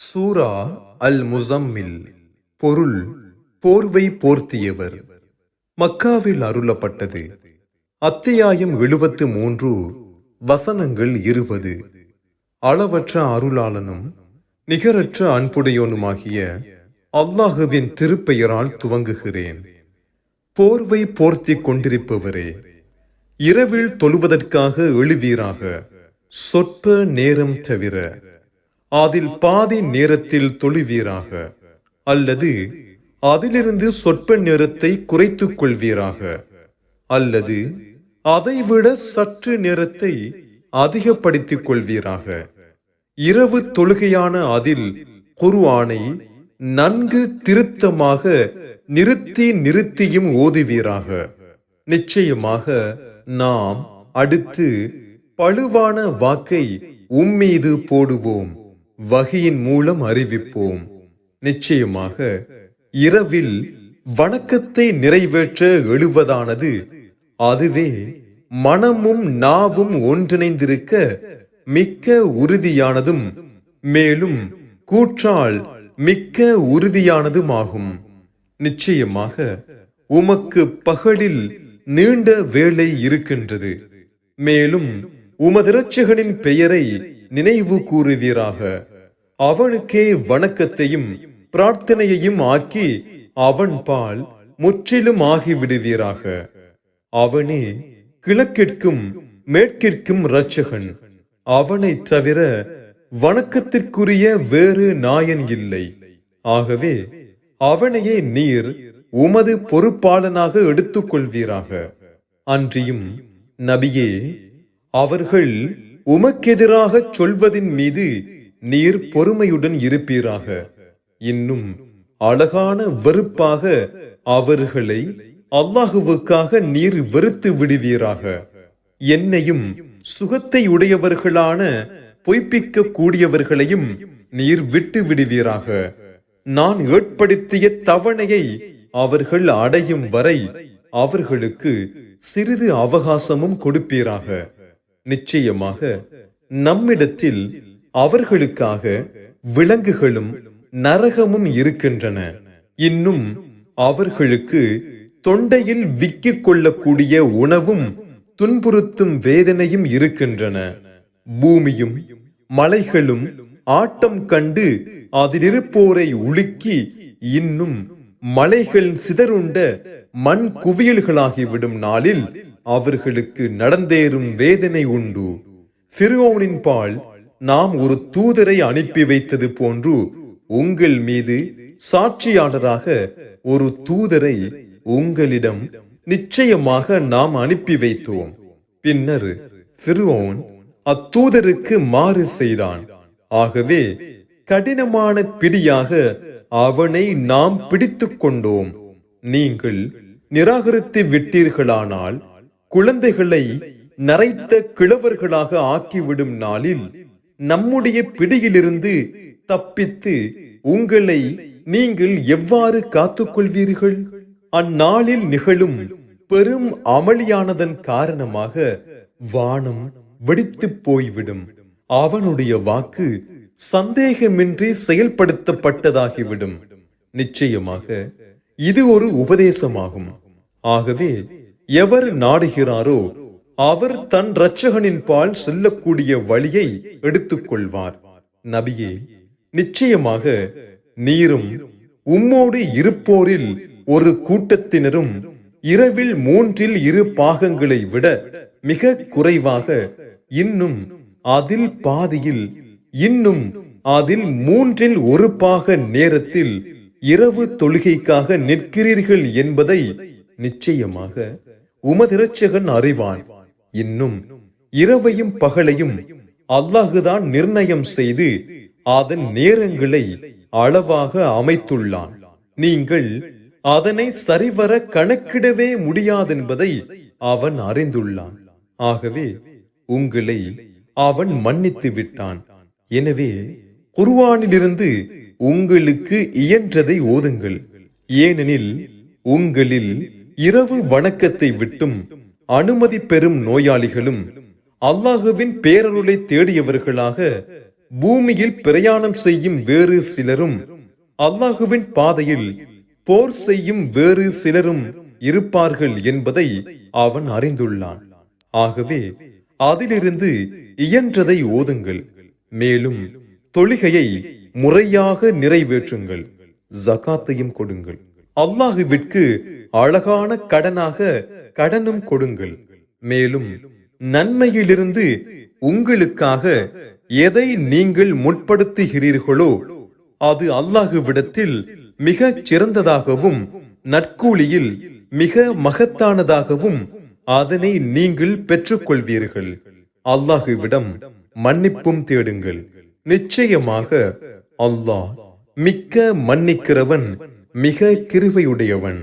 சூரா அல் முசம்மில் பொருள் போர்வை போர்த்தியவர். மக்காவில் அருளப்பட்டது. அத்தியாயம் எழுபத்து மூன்று வசனங்கள் இருபது. அளவற்ற அருளாளனும் நிகரற்ற அன்புடையோனுமாகிய அல்லாஹுவின் திருப்பெயரால் துவங்குகிறேன். போர்வை போர்த்திக் கொண்டிருப்பவரே இரவில் தொழுவதற்காக எழுவீராக சொற்ப நேரம் தவிர அதில் பாதி நேரத்தில் தொழுவீராக அல்லது அதிலிருந்து சொற்ப நேரத்தை குறைத்துக் கொள்வீராக அல்லது அதைவிட சற்று நேரத்தை அதிகப்படுத்திக் கொள்வீராக. இரவு தொழுகையான அதில் குருவானை நன்கு திருத்தமாக நிறுத்தி நிறுத்தியும் ஓதுவீராக. நிச்சயமாக நாம் அடுத்து பழுவான வாக்கை உம்மீது போடுவோம். வகையின் மூலம் அறிவிப்போம். நிச்சயமாக இரவில் வணக்கத்தை நிறைவேற்ற எழுவதானது அதுவே மனமும் நாவும் ஒன்றிணைந்திருக்க மிக்க உறுதியானதும் மேலும் கூற்றால் மிக்க உறுதியானதுமாகும். நிச்சயமாக உமக்கு பகலில் நீண்ட வேலை இருக்கின்றது. மேலும் உமதிரட்சகனின் பெயரை நினைவு கூறுவீராக. அவனுக்கே வணக்கத்தையும் பிரார்த்தனையையும் ஆக்கி அவன் பால் முற்றிலும் ஆகிவிடுவீராக. அவனே கிழக்கிற்கும் மேற்கிற்கும் இரட்சகன். அவனை தவிர வணக்கத்திற்குரிய வேறு நாயன் இல்லை. ஆகவே அவனையே நீர் உமது பொறுப்பாளனாக எடுத்துக்கொள்வீராக. அன்றியும் நபியே அவர்கள் உமக்கெதிராக சொல்வதின் மீது நீர் பொறுமையுடன் இருப்பீராக. இன்னும் அழகான வெறுப்பாக அவர்களை அல்லாஹுவுக்காக நீர் வெறுத்து விடுவீராக. என்னையும் சுகத்தை உடையவர்களான பொய்ப்பிக்க கூடியவர்களையும் நீர் விட்டு விடுவீராக. நான் ஏற்படுத்திய தவணையை அவர்கள் அடையும் வரை அவர்களுக்கு சிறிது அவகாசமும் கொடுப்பீராக. நிச்சயமாக நம்மிடத்தில் அவர்களுக்காக விலங்குகளும் நரகமும் இருக்கின்றன. இன்னும் அவர்களுக்கு தொண்டையில் விக்கிக் கொள்ளக்கூடிய உணவும் துன்புறுத்தும் வேதனையும் இருக்கின்றன. பூமியும் மலைகளும் ஆட்டம் கண்டு அதிலிருப்போரை உலுக்கி இன்னும் மலைகள் சிதறுண்ட மண் குவியல்களாகிவிடும் நாளில் அவர்களுக்கு நடந்தேறும் வேதனை உண்டு. பால் நாம் ஒரு தூதரை அனுப்பி வைத்தது போன்று உங்கள் மீது சாட்சியாளராக ஒரு தூதரை உங்களிடம் நிச்சயமாக நாம் அனுப்பி வைத்தோம். பின்னர் பிரோன் அத்தூதருக்கு மாறு செய்தான். ஆகவே கடினமான பிடியாக அவனை நாம் பிடித்துக் கொண்டோம். நீங்கள் நிராகரித்து விட்டீர்களானால் குழந்தைகளை நரைத்த கிழவர்களாக ஆக்கிவிடும் நாளில் நம்முடைய பிடியிலிருந்து தப்பித்து உங்களை நீங்கள் எவ்வாறு காத்துக்கொள்வீர்கள்? அந்நாளில் நிகழும் பெரும் அமளியானதன் காரணமாக வானம் வெடித்து போய்விடும். அவனுடைய வாக்கு சந்தேகமின்றி செயல்படுத்தப்பட்டதாகிவிடும். நிச்சயமாக இது ஒரு உபதேசமாகும். ஆகவே எவர் நாடுகிறாரோ அவர் தன் இரட்சகனின் பால் செல்லக்கூடிய வழியை எடுத்துக்கொள்வார். நபியே நிச்சயமாக நீரும் உம்மோடு இருப்போரில் ஒரு கூட்டத்தினரும் இரவில் மூன்றில் இரு பாகங்களை விட மிக குறைவாக இன்னும் அதில் பாதியில் இன்னும் அதில் மூன்றில் ஒரு பாக நேரத்தில் இரவு தொழுகைக்காக நிற்கிறீர்கள் என்பதை நிச்சயமாக உமதிரட்சகன் அறிவான். இன்னும் இரவையும் பகலையும் அல்லாஹுதான் நிர்ணயம் செய்து அதன் நேரங்களை அளவாக அமைத்துள்ளான். நீங்கள் அதனை சரிவர கணக்கிடவே முடியாதென்பதை அவன் அறிந்துள்ளான். ஆகவே உங்களை அவன் மன்னித்து விட்டான். எனவே குர்வானிலிருந்து உங்களுக்கு இயன்றதை ஓதுங்கள். ஏனெனில் உங்களில் இரவு வணக்கத்தை விட்டும் அனுமதி பெறும் நோயாளிகளும் அல்லாஹுவின் பேரருளை தேடியவர்களாக பூமியில் பிரயாணம் செய்யும் வேறு சிலரும் அல்லாஹுவின் பாதையில் போர் செய்யும் வேறு சிலரும் இருப்பார்கள் என்பதை அவன் அறிந்துள்ளான். ஆகவே அதிலிருந்து இயன்றதை ஓதுங்கள். மேலும் தொழுகையை முறையாக நிறைவேற்றுங்கள். ஜகாத்தையும் கொடுங்கள். அல்லாஹுவிற்கு அழகான கடனாக கடனும் கொடுங்கள். மேலும் நன்மையிலிருந்து உங்களுக்காக எதை நீங்கள் முற்படுத்துகிறீர்களோ அது அல்லாஹுவிடத்தில் மிக சிறந்ததாகவும் நற்கூலியில் மிக மகத்தானதாகவும் அதனை நீங்கள் பெற்றுக்கொள்வீர்கள். அல்லாஹுவிடம் மன்னிப்பும் தேடுங்கள். நிச்சயமாக அல்லாஹ் மிக்க மன்னிக்கிறவன் மிக கிருவையுடையவன்